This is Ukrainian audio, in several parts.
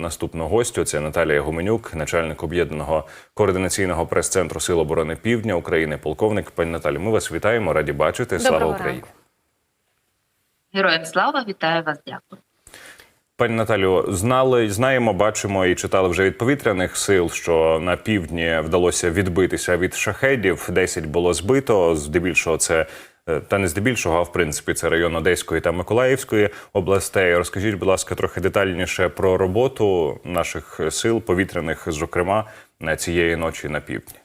наступну гостю. Це Наталія Гуменюк, начальник об'єднаного координаційного прес-центру Сил оборони Півдня України. Полковник пані Наталі. Ми вас вітаємо, раді бачити. Слава Доброго Україні. ранку. Героям слава, вітаю вас, дякую. Пані Наталю, знали, знаємо, бачимо і читали вже від повітряних сил, що на півдні вдалося відбитися від шахедів. 10 було збито. Здебільшого це та не здебільшого, а в принципі це район Одеської та Миколаївської областей. Розкажіть, будь ласка, трохи детальніше про роботу наших сил повітряних, зокрема цієї ночі на півдні.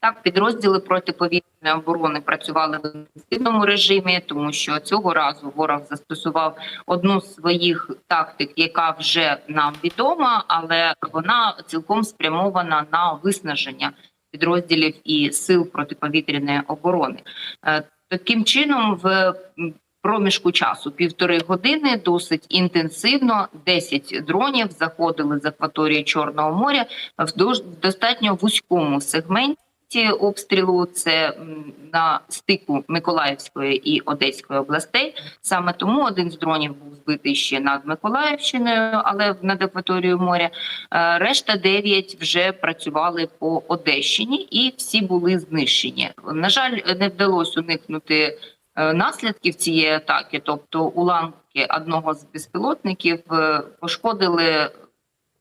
Так, підрозділи протиповітряної оборони працювали в інтенсивному режимі, тому що цього разу ворог застосував одну з своїх тактик, яка вже нам відома, але вона цілком спрямована на виснаження підрозділів і сил протиповітряної оборони. Е, Таким чином, в проміжку часу півтори години досить інтенсивно 10 дронів заходили з акваторії Чорного моря в достатньо вузькому сегменті обстрілу. Це на стику Миколаївської і Одеської областей. Саме тому один з дронів був збитий ще над Миколаївщиною, але над акваторією моря. Е, Решта 9 вже працювали по Одещині, і всі були знищені. На жаль, не вдалося уникнути е, наслідків цієї атаки, тобто уламки одного з безпілотників е, пошкодили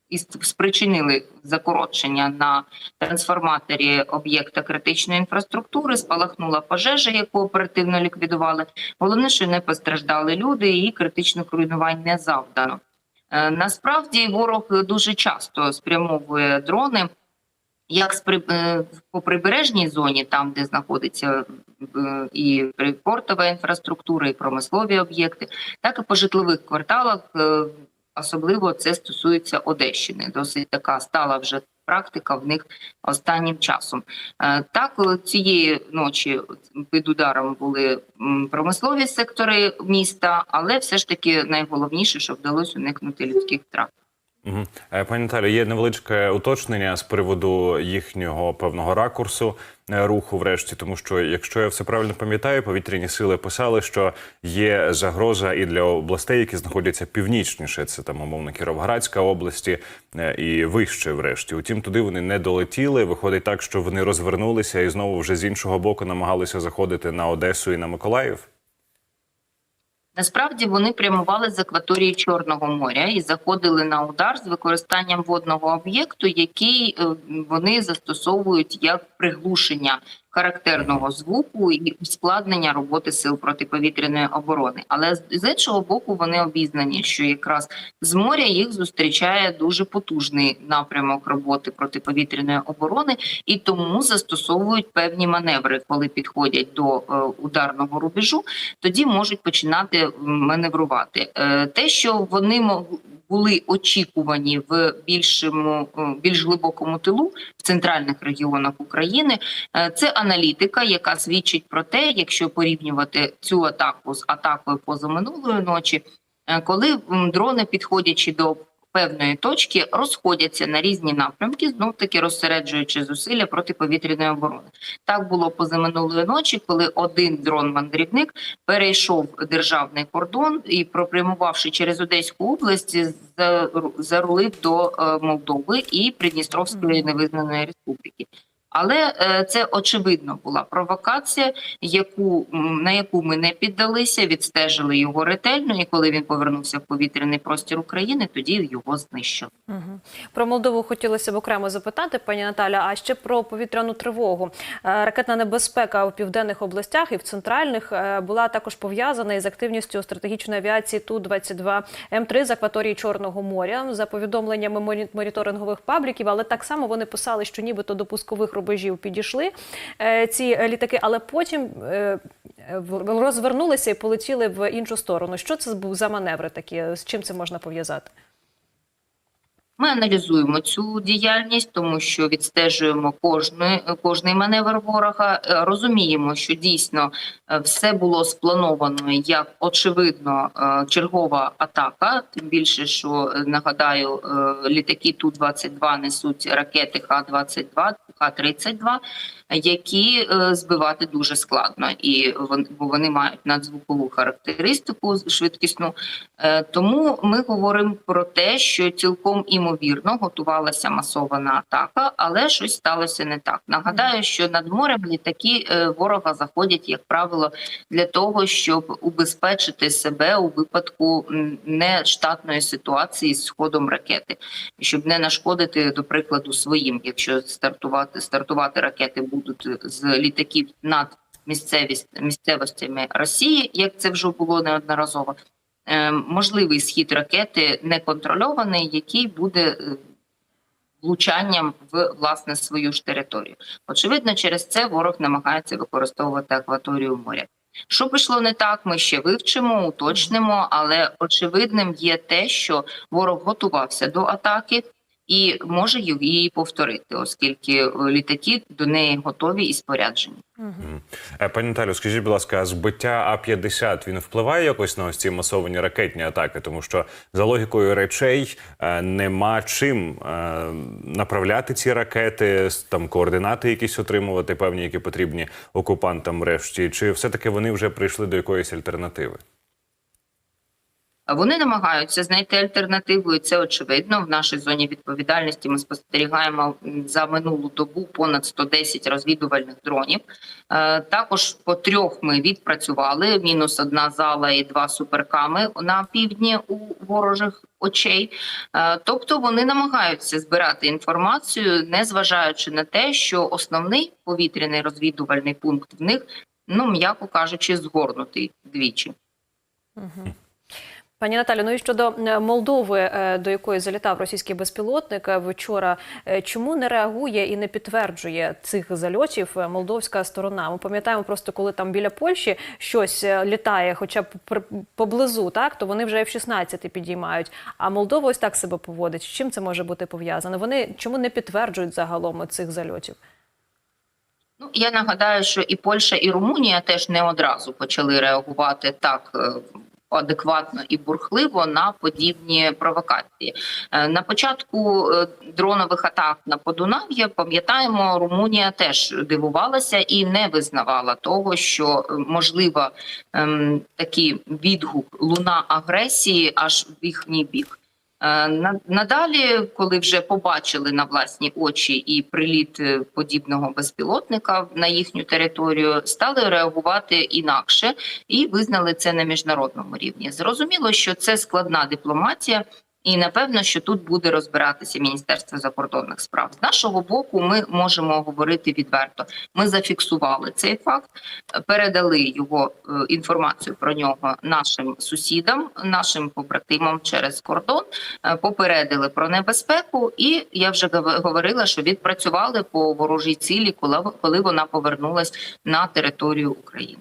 і спричинили закорочення на трансформаторі об'єкта критичної інфраструктури. Спалахнула пожежа, яку оперативно ліквідували. Головне, що не постраждали люди, і критичних руйнувань не завдано. Е, Насправді ворог дуже часто спрямовує дрони. Як з е, по прибережній зоні, там де знаходиться е, і портова інфраструктура, і промислові об'єкти, так і по житлових кварталах. Особливо це стосується Одещини. Досить така стала вже практика в них останнім часом. Е, Так, е, цієї ночі під ударом були промислові сектори міста, але все ж таки найголовніше, що вдалося уникнути людських втрат. Угу. Пані Наталі, є невеличке уточнення з приводу їхнього певного ракурсу е, руху, врешті, тому що, якщо я все правильно пам'ятаю, повітряні сили писали, що є загроза і для областей, які знаходяться північніше. Це там умовно Кіровоградська області е, і вище, врешті. Утім, туди вони не долетіли. Виходить так, що вони розвернулися і знову вже з іншого боку намагалися заходити на Одесу і на Миколаїв. Насправді вони прямували з акваторії Чорного моря і заходили на удар з використанням водного об'єкту, який е, вони застосовують як приглушення характерного звуку і ускладнення роботи сил протиповітряної оборони. Але з- іншого боку, вони обізнані, що якраз з моря їх зустрічає дуже потужний напрямок роботи протиповітряної оборони, і тому застосовують певні маневри, коли підходять до е, ударного рубежу тоді можуть починати маневрувати. Е, Те, що вони були очікувані в більшому, е, більш глибокому тилу в центральних регіонах України, е, це аналітика, яка свідчить про те, якщо порівнювати цю атаку з атакою позаминулої ночі, е, коли дрони, підходячи до певної точки, розходяться на різні напрямки, знов таки розсереджуючи зусилля протиповітряної оборони. Так було позаминулої ночі, коли один дрон-мандрівник перейшов державний кордон і, пропрямувавши через Одеську область, зару- зарулив до е, Молдови і Придністровської невизнаної республіки. Але е, це очевидно була провокація, яку на яку ми не піддалися, відстежили його ретельно. І коли він повернувся в повітряний простір України, тоді його знищили. Угу. Про Молдову хотілося б окремо запитати, пані Наталя. А ще про повітряну тривогу. Е, Ракетна небезпека у південних областях і в центральних е, була також пов'язана із активністю стратегічної авіації ту 22 М3 з акваторії Чорного моря за повідомленнями моні- моніторингових пабліків. Але так само вони писали, що нібито до пускових рубежів підійшли е, ці літаки, але потім е, розвернулися і полетіли в іншу сторону. Що це був за маневри такі? З чим це можна пов'язати? Ми аналізуємо цю діяльність, тому що відстежуємо кожний, кожний маневр ворога. Е, Розуміємо, що дійсно е, все було сплановано як очевидно е, чергова атака. Тим більше, що нагадаю, літаки Ту 22 несуть ракети Х-22, Х-32. які збивати дуже складно, і вони мають надзвукову характеристику швидкісну. Тому ми говоримо про те, що цілком імовірно готувалася масована атака, але щось сталося не так. Нагадаю, що над морем літаки е, ворога заходять, як правило, для того, щоб убезпечити себе у випадку нештатної ситуації з сходом ракети, щоб не нашкодити, до прикладу, своїм, якщо стартувати стартувати ракети будуть з літаків над місцевість місцевостями Росії, як це вже було неодноразово. Е, можливий схід ракети неконтрольований, який буде е, влучанням в власне свою ж територію. Очевидно, через це ворог намагається використовувати акваторію моря. Що пішло не так, ми ще вивчимо, уточнимо, але очевидним є те, що ворог готувався до атаки і може її повторити, оскільки е, літаки до неї готові і споряджені. Е, Пані Наталю, скажіть, будь ласка, збиття А-50 він впливає якось на ось ці масовані ракетні атаки? Тому що за логікою речей е, нема чим направляти ці ракети, там координати якісь отримувати, певні, які потрібні окупантам врешті. Чи все-таки вони вже прийшли до якоїсь альтернативи? Вони намагаються знайти альтернативу, і це очевидно. В нашій зоні відповідальності ми спостерігаємо за минулу добу понад 110 розвідувальних дронів. Е, Також по трьох ми відпрацювали: мінус одна зала і два суперками на півдні у ворожих очей. Е, Тобто вони намагаються збирати інформацію, не зважаючи на те, що основний повітряний розвідувальний пункт в них, ну м'яко кажучи, згорнутий двічі. Пані Наталі, ну і щодо е, Молдови, е, до якої залітав російський безпілотник е, вчора, чому не реагує і не підтверджує цих зальотів молдовська сторона? Ми пам'ятаємо просто, коли там біля Польщі щось літає, хоча б поблизу, так то вони вже F-16 підіймають. А Молдова ось так себе поводить. З чим це може бути пов'язано? Вони чому не підтверджують загалом цих зальотів? Ну я нагадаю, що і Польща, і Румунія теж не одразу почали реагувати так. Адекватно і бурхливо на подібні провокації Е, на початку е, дронових атак на Подунав'я, пам'ятаємо, Румунія теж дивувалася і не визнавала того, що е, можливо ем, такий відгук луна агресії аж в їхній бік. Е, на- Надалі, коли вже побачили на власні очі і приліт е, подібного безпілотника на їхню територію, стали реагувати інакше і визнали це на міжнародному рівні. Зрозуміло, що це складна дипломатія. І напевно, що тут буде розбиратися Міністерство закордонних справ. З нашого боку, ми можемо говорити відверто. Ми зафіксували цей факт, передали його е, інформацію про нього нашим сусідам, нашим побратимам через кордон, е, попередили про небезпеку, і я вже гов- говорила, що відпрацювали по ворожій цілі, коли вона повернулась на територію України.